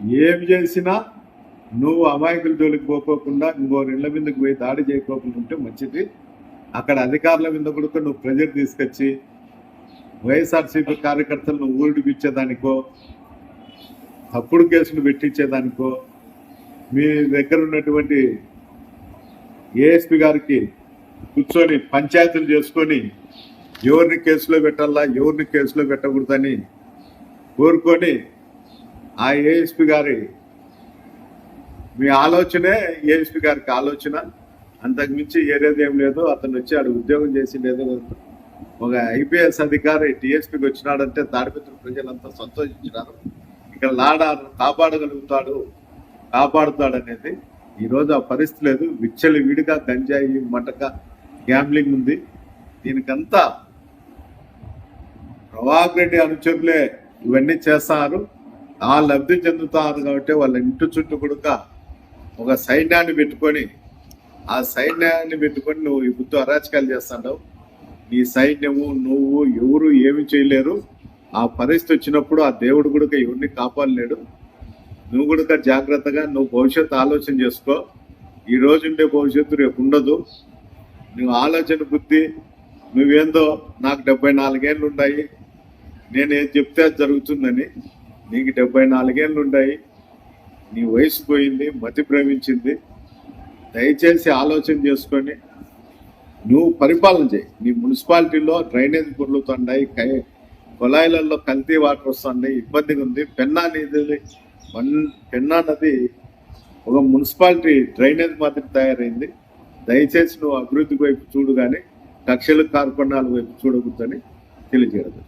ఏం చేసినా నువ్వు అమాయకుల జోలికి పోకోకుండా ఇంకో ఇళ్ళ మీదకి పోయి దాడి చేయకోకుండా ఉంటే మంచిది. అక్కడ అధికారుల మీద కూడా నువ్వు ప్రెజర్ తీసుకొచ్చి వైఎస్ఆర్సీపీ కార్యకర్తలను ఊడిపించేదానికో తప్పుడు కేసులు పెట్టించేదానికో మీ దగ్గర ఉన్నటువంటి ఏఎస్పి గారికి కూర్చొని పంచాయతీలు చేసుకొని ఎవరిని కేసులో పెట్టాలా ఎవరిని కేసులో పెట్టకూడదని కోరుకొని ఆ ఏఎస్పి గారి మీ ఆలోచనే ఏఎస్పి గారికి ఆలోచన. అంతకు మించి ఏరేది ఏం లేదు అతను వచ్చి ఆడు ఉద్యోగం చేసి లేదు ఒక ఐపీఎస్ అధికారి టీఎస్పీకి వచ్చినాడంటే తాడిపత్రి ప్రజలంతా సంతోషించినారు. ఇక్కడ లాడ కాపాడగలుగుతాడు కాపాడుతాడు అనేది ఈరోజు ఆ పరిస్థితి లేదు. విచ్చలి విడిగా గంజాయి మటక గ్యాంబ్లింగ్ ఉంది. దీనికంతా ప్రభాకర్ రెడ్డి అనుచరులే ఇవన్నీ చేస్తారు. ఆ లబ్ధి చెందుతారు కాబట్టి వాళ్ళ ఇంటి చుట్టూ కూడా ఒక సైన్యాన్ని పెట్టుకొని ఆ సైన్యాన్ని పెట్టుకొని నువ్వు ఈ అరాచకాలు చేస్తాడు నీ సైన్యము నువ్వు ఎవరు ఏమి చేయలేరు. ఆ పరిస్థితి వచ్చినప్పుడు ఆ దేవుడు కూడా ఎవరిని కాపాడలేడు. నువ్వు కూడా జాగ్రత్తగా నువ్వు భవిష్యత్తు ఆలోచన చేసుకో. ఈ రోజు ఉండే భవిష్యత్తు రేపు ఉండదు. నువ్వు ఆలోచన బుద్ధి నువ్వేందో నాకు డెబ్బై నాలుగేళ్ళు ఉన్నాయి నేను చెప్తే అది జరుగుతుందని. నీకు డెబ్బై నాలుగేళ్ళు ఉన్నాయి నీ వయసు పోయింది మతి ప్రేమించింది దయచేసి ఆలోచన చేసుకొని నువ్వు పరిపాలన చేయి. నీ మున్సిపాలిటీలో డ్రైనేజ్ పొర్లుతుండయి కై కొలాయిలలో కల్తీ వాటర్ వస్తున్నాయి ఇబ్బందిగా ఉంది. పెన్నా నది పెన్నా నది ఒక మున్సిపాలిటీ డ్రైనేజ్ మాదిరి తయారైంది. దయచేసి నువ్వు అభివృద్ధి వైపు చూడు కానీ కక్షల కార్పణాల వైపు చూడకూడదని తెలియజేయడం